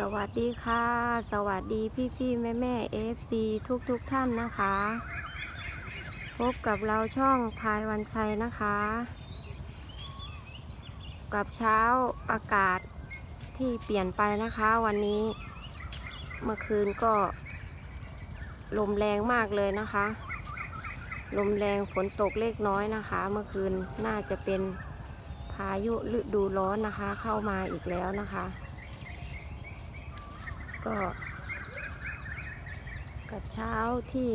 สวัสดีค่ะ สวัสดีพี่พี่แม่แม่เอฟซีทุกทุกท่านนะคะ พบกับเราช่องพายวันชัยนะคะ กับเช้าอากาศที่เปลี่ยนไปนะคะวันนี้ เมื่อคืนก็ ลมแรงมากเลยนะคะ ลมแรงฝนตกเล็กน้อยนะคะ เมื่อคืนน่าจะเป็นพายุฤดูร้อนนะคะ เข้ามาอีกแล้วนะคะ ก็ กับเช้าที่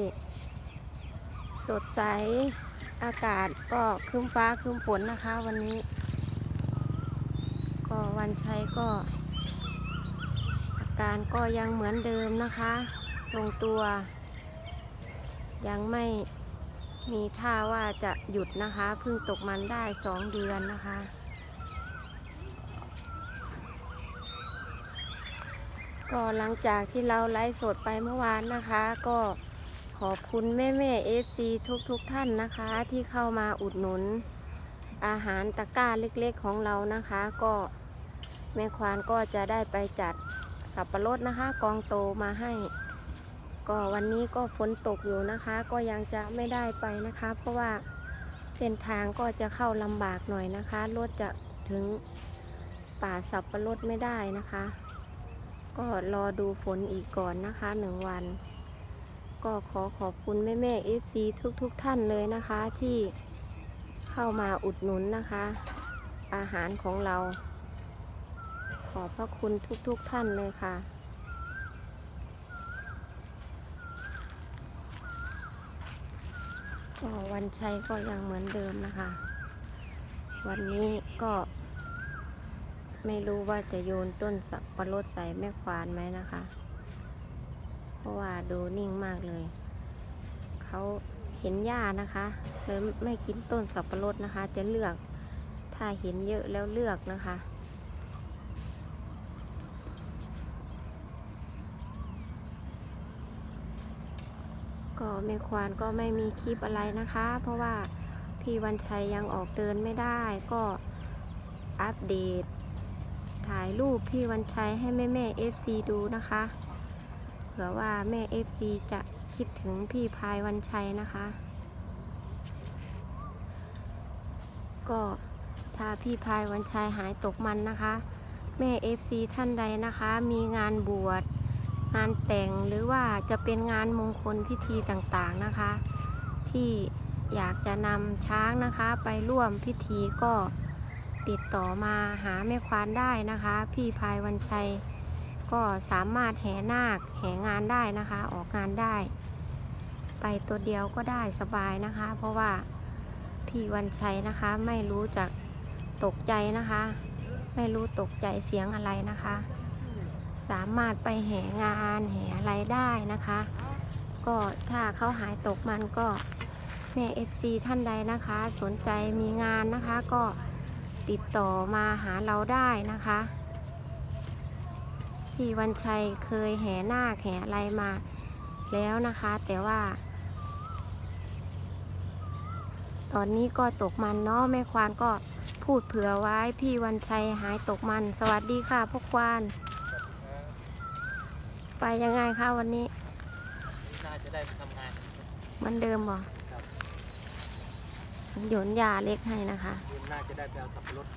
สดใสอากาศก็ครึ้มฟ้าครึ้มฝนนะคะ วันนี้ ก็วันชัยก็ อาการก็ยังเหมือนเดิมนะคะทรงตัว ยังไม่มีท่าว่าจะหยุดนะคะเพิ่งตกมันได้สองเดือนนะคะ ก็หลังจากที่เราไลฟ์สดไปเมื่อวานนะคะ ก็ขอบคุณแม่แม่เอฟซีทุกทุกๆท่านนะคะ ที่เข้ามาอุดหนุน อาหารตะกร้าเล็กๆของเรานะคะ ก็แม่ควานก็จะได้ไปจัดสับปะรดนะคะ กองโตมาให้ ก็วันนี้ก็ฝนตกอยู่นะคะ ก็ยังจะไม่ได้ไปนะคะ เพราะว่าเส้นทางก็จะเข้าลำบากหน่อยนะคะรถจะถึงป่าสับปะรดไม่ได้นะคะ ก็รอดูฝนอีกก่อนนะคะหนึ่งวัน ก็ขอขอบคุณแม่แม่เอฟซีทุกๆทท่านเลยนะคะที่เข้ามาอุดหนุนนะคะ อาหารของเรา ขอบพระคุณทุกๆทท่านเลยค่ะก็วันชัยก็ยังเหมือนเดิมนะคะ วันนี้ก็ ไม่รู้ว่าจะโยนต้นสับปะรดใส่แม่ควานไหมนะคะ เพราะว่าดูนิ่งมากเลย เขาเห็นหญ้านะคะเลยไม่กินต้นสับปะรดนะคะ จะเลือก ถ้าเห็นเยอะแล้วเลือกนะคะก็แม่ควานก็ไม่มีคลิปอะไรนะคะ เพราะว่าพี่วันชัยยังออกเดินไม่ได้ก็อัปเดต ถ่ายรูปพี่วันชัยให้แม่แม่เอฟซีดูนะคะเผื่อว่าแม่เอฟซีจะคิดถึงพี่พายวันชัยนะคะ ก็ถ้าพี่พายวันชัยหายตกมันนะคะ แม่เอฟซีท่านใดนะคะ มีงานบวชงานแต่งหรือว่าจะเป็นงานมงคลพิธีต่างๆนะคะ ที่อยากจะนำช้างนะคะไปร่วมพิธีก็ ติดต่อมาหาแม่ควานได้นะคะ พี่พายวันชัย ก็สามารถแห่นาคแห่งานได้นะคะ ออกงานได้ ไปตัวเดียวก็ได้สบายนะคะ เพราะว่าพี่วันชัยนะคะไม่รู้จักตกใจนะคะ ไม่รู้ตกใจเสียงอะไรนะคะ สามารถไปแห่งานแห่อะไรได้นะคะ ก็ถ้าเขาหายตกมันก็แม่ FC ท่านใดนะคะ สนใจมีงานนะคะก็ ติดต่อมาหาเราได้นะคะพี่วันชัยเคยแห่นาคแห่อะไรมาแล้วนะคะ แต่ว่า ตอนนี้ก็ตกมันเนาะแม่ควานก็พูดเผื่อไว้พี่วันชัยหายตกมัน สวัสดีค่ะพ่อควาน ไปยังไงคะวันนี้น่าจะได้ไปทำงานเหมันเดิมบ่ครับ โยนยาเล็กให้นะคะน่าจะได้ไปเอาสับปะรด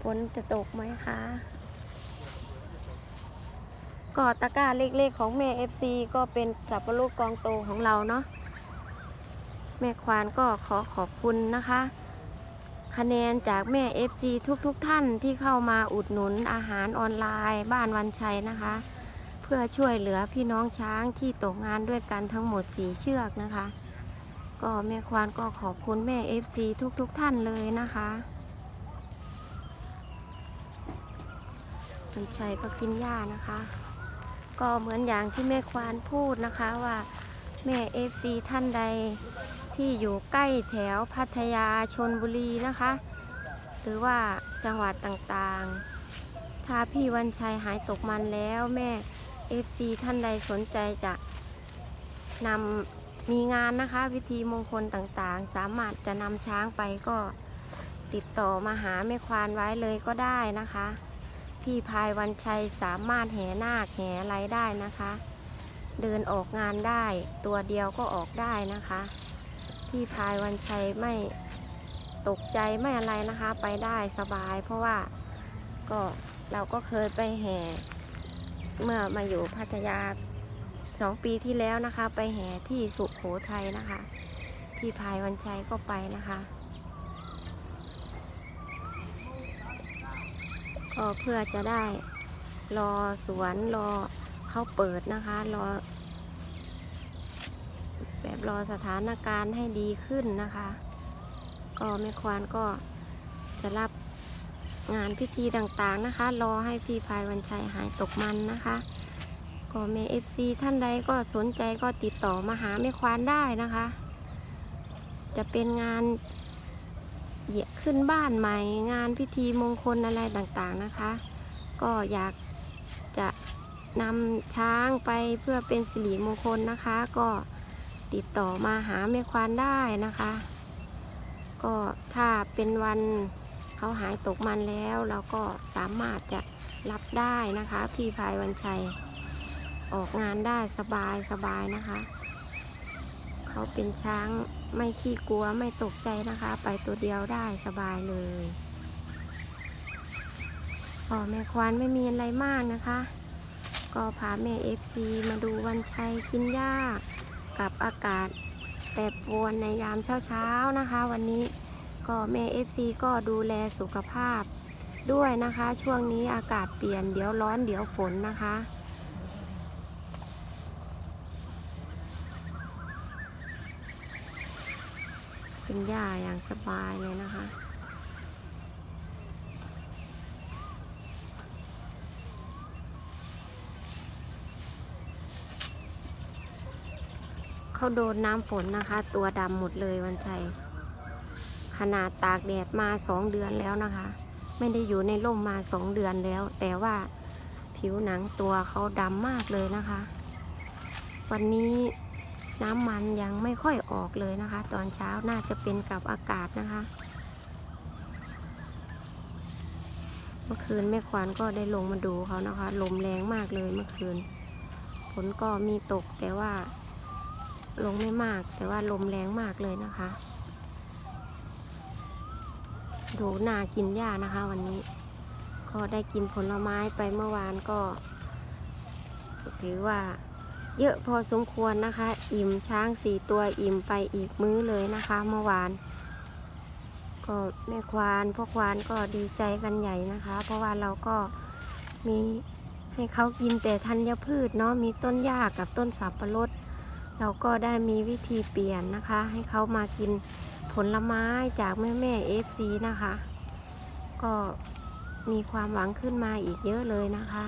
ฝนจะตกไหมคะก็ตะกร้าเล็กๆของแม่ FC ก็เป็นสับปะรดกองโตของเราเนาะแม่ควานก็ขอขอบคุณนะคะ คะแนนจากแม่ FC ทุกๆทท่านที่เข้ามาอุดหนุนอาหารออนไลน์ บ้านวันชัยนะคะ เพื่อช่วยเหลือพี่น้องช้างที่ตกงานด้วยกันทั้งหมดสีเชือกนะคะ ก็แม่ควานก็ขอบคุณแม่ FC ทุกๆทท่านเลยนะคะวันชัยก็กินหญ้านะคะ ก็เหมือนอย่างที่แม่ควานพูดนะคะว่าแม่ FC ท่านใดที่อยู่ใกล้แถวพัทยาชนบุรีนะคะ หรือว่าจังหวัดต่างๆ ถ้าพี่วันชัยหายตกมันแล้วแม่ FC ท่านใดสนใจจะนำ มีงานนะคะพิธีมงคลต่างๆ สามารถจะนำช้างไปก็ติดต่อมาหาแม่ควานไว้เลยก็ได้นะคะ พี่พายวันชัยสามารถแห่นาคแห่อะไรได้นะคะ เดินออกงานได้ ตัวเดียวก็ออกได้นะคะ พี่พายวันชัยไม่ตกใจไม่อะไรนะคะ ไปได้สบาย เพราะว่าก็เราก็เคยไปแห่เมื่อมาอยู่พัทยา สองปีที่แล้วนะคะ ไปแห่ที่สุขโขทัยนะคะ พี่พายวันชัยก็ไปนะคะก็เพื่อจะได้รอสวนรอเขาเปิดนะคะ รอ แบบรอสถานการณ์ให้ดีขึ้นนะคะ ก็แม่ควานก็จะรับงานพิธีต่างๆนะคะ รอให้พี่พายวันชัยหายตกมันนะคะ ก็แม่เอฟซีท่านใดก็สนใจก็ติดต่อมาหาแม่ควานได้นะคะ จะเป็นงานเหยียขึ้นบ้านใหม่ งานพิธีมงคลอะไรต่างๆนะคะ ก็อยากจะนำช้างไปเพื่อเป็นสิริมงคลนะคะ ก็ติดต่อมาหาแม่ควานได้นะคะ ก็ถ้าเป็นวันเขาหายตกมันแล้ว เราก็สามารถจะรับได้นะคะ พี่พายวันชัย ออกงานได้สบายสบายนะคะ เขาเป็นช้างไม่ขี้กลัวไม่ตกใจนะคะ ไปตัวเดียวได้สบายเลยพ่อแม่ควานไม่มีอะไรมากนะคะ ก็พาแม่เอฟซีมาดูวันชัยกินหญ้ากับอากาศแปรปรวนในยามเช้าๆนะคะ วันนี้ก็แม่เอฟซีก็ดูแลสุขภาพด้วยนะคะ ช่วงนี้อากาศเปลี่ยนเดี๋ยวร้อนเดี๋ยวฝนนะคะ นหญ้าอย่างสบายเลยนะคะ เขาโดนน้ำฝนนะคะ ตัวดำหมดเลยวันชัย ขนาดตากแดดมาสองเดือนแล้วนะคะ ไม่ได้อยู่ในร่มมาสองเดือนแล้ว แต่ว่าผิวหนังตัวเขาดำมากเลยนะคะ วันนี้ น้ำมันยังไม่ค่อยออกเลยนะคะ ตอนเช้าน่าจะเป็นกับอากาศนะคะ เมื่อคืนแม่ควานก็ได้ลงมาดูเขานะคะ ลมแรงมากเลยเมื่อคืนฝนก็มีตกแต่ว่า ลงไม่มาก แต่ว่าลมแรงมากเลยนะคะ ดูนากินหญ้านะคะ วันนี้ ก็ได้กินผลไม้ไปเมื่อวานก็ถือว่า เยอะพอสมควรนะคะ อิ่มช้างสี่ตัวอิ่มไปอีกมื้อเลยนะคะเมื่อวาน ก็แม่ควานพ่อควานก็ดีใจกันใหญ่นะคะ เพราะว่าเราก็มีให้เขากินแต่ธัญพืชเนาะมีต้นหญ้ากับต้นสับปะรดเราก็ได้มีวิธีเปลี่ยนนะคะ ให้เขามากินผลไม้จากแม่แม่เอฟซีนะคะ ก็มีความหวังขึ้นมาอีกเยอะเลยนะคะ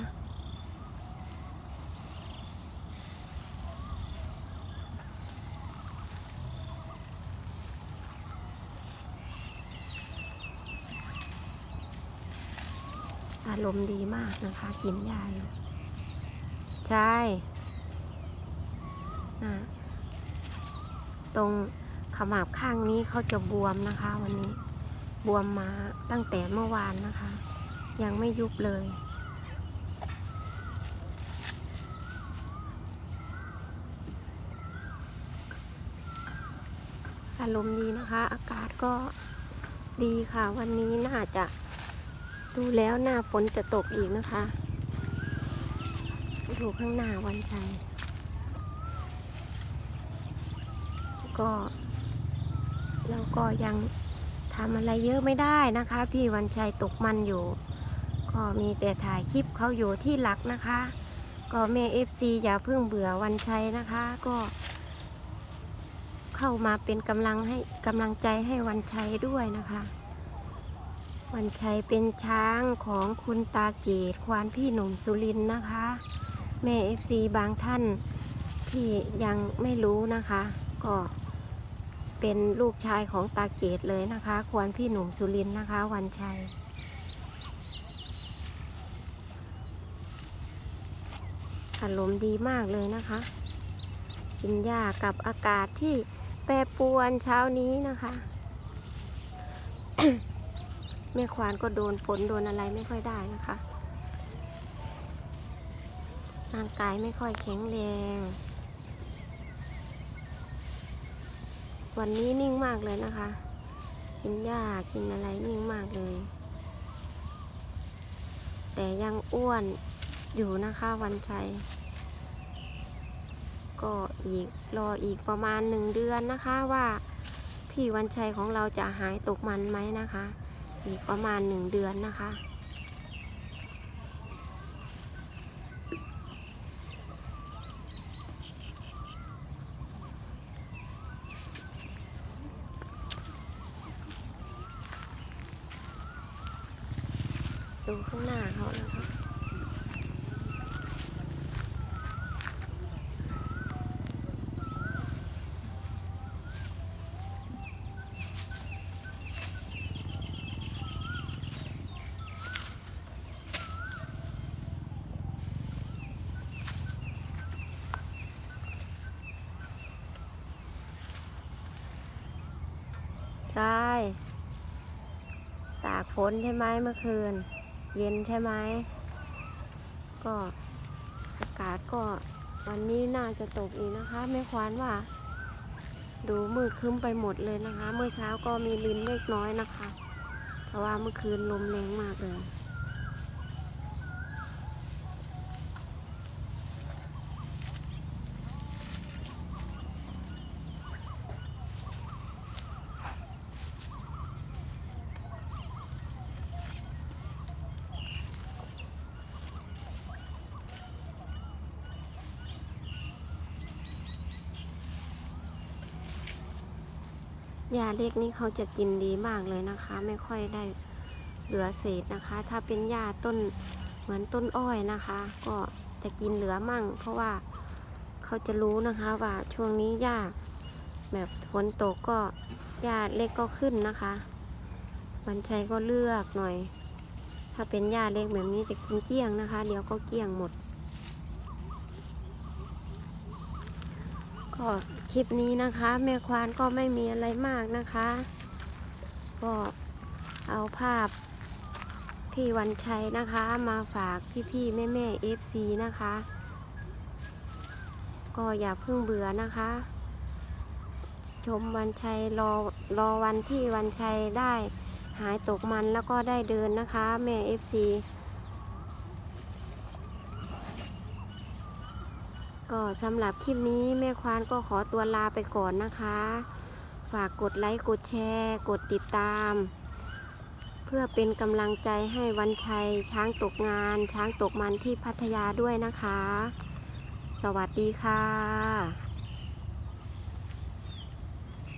ารมณ์ดีมากนะคะกินยาอยู่ใช่นะตรงขมับข้างนี้เขาจะบวมนะคะ วันนี้บวมมาตั้งแต่เมื่อวานนะคะ ยังไม่ยุบเลย อารมณ์ดีนะคะ อากาศก็ดีค่ะ วันนี้น่าจะ ดูแล้วหน้าฝนจะตกอีกนะคะดูข้างหน้าวันชัยก็เราก็ยังทำอะไรเยอะไม่ได้นะคะ พี่วันชัยตกมันอยู่ ก็มีแต่ถ่ายคลิปเขาอยู่ที่หลักนะคะ ก็เมเอฟซีอย่าเพิ่งเบื่อวันชัยนะคะ ก็ เข้ามาเป็นกำลังให้กำลังใจให้วันชัยด้วยนะคะ วันชัยเป็นช้างของคุณตาเกตควานพี่หนุ่มสุรินนะคะ แม่เอฟซีบางท่านที่ยังไม่รู้นะคะ ก็เป็นลูกชายของตาเกตเลยนะคะ ควานพี่หนุ่มสุรินนะคะ วันชัยอารมณ์ดีมากเลยนะคะ กินหญ้ากับอากาศที่แปรปรวนเช้านี้นะคะ แม่ควานก็โดนฝนโดนอะไรไม่ค่อยได้นะคะร่างกายไม่ค่อยแข็งแรง วันนี้นิ่งมากเลยนะคะ กินหญ้ากินอะไรนิ่งมากเลย แต่ยังอ้วนอยู่นะคะวันชัย ก็อีกรออีกประมาณหนึ่งเดือนนะคะว่าพี่วันชัยของเราจะหายตกมันไหมนะคะ อีกประมาณหนึ่งเดือนนะคะ ดูข้างหน้าเขานะคะ ใช่ตากฝนใช่ไหมเมื่อคืน เย็นใช่ไหม ก็อากาศก็วันนี้น่าจะตกอีกนะคะแม่ควานว่า ดูมืดครึ้มไปหมดเลยนะคะ เมื่อเช้าก็มีลินเล็กน้อยนะคะ เพราะว่าเมื่อคืนลมแรงมากเลย ยาเล็กนี่เขาจะกินดีมากเลยนะคะ ไม่ค่อยได้เหลือเศษนะคะ ถ้าเป็นหญ้าต้นเหมือนต้นอ้อยนะคะ ก็จะกินเหลือมั่ง เพราะว่าเขาจะรู้นะคะว่าช่วงนี้หญ้าแบบฝนตกก็หญ้าเล็กก็ขึ้นนะคะวันชัยก็เลือกหน่อย ถ้าเป็นหญ้าเล็กแบบนี้จะกินเกลี้ยงนะคะ เดี๋ยวก็เกลี้ยงหมด ก็คลิปนี้นะคะ แม่ควานก็ไม่มีอะไรมากนะคะ ก็เอาภาพพี่วันชัยนะคะ มาฝากพี่ๆแม่แม่เอฟซีนะคะ ก็อย่าเพิ่งเบื่อนะคะ ชมวันชัยรอรอวันที่วันชัยได้หายตกมันแล้วก็ได้เดินนะคะ แม่เอฟซี ก็สำหรับคลิปนี้แม่ควานก็ขอตัวลาไปก่อนนะคะ ฝากกดไลค์ กดแชร์ กดติดตาม เพื่อเป็นกำลังใจให้วันชัย ช้างตกงาน ช้างตกมันที่พัทยาด้วยนะคะ สวัสดีค่ะ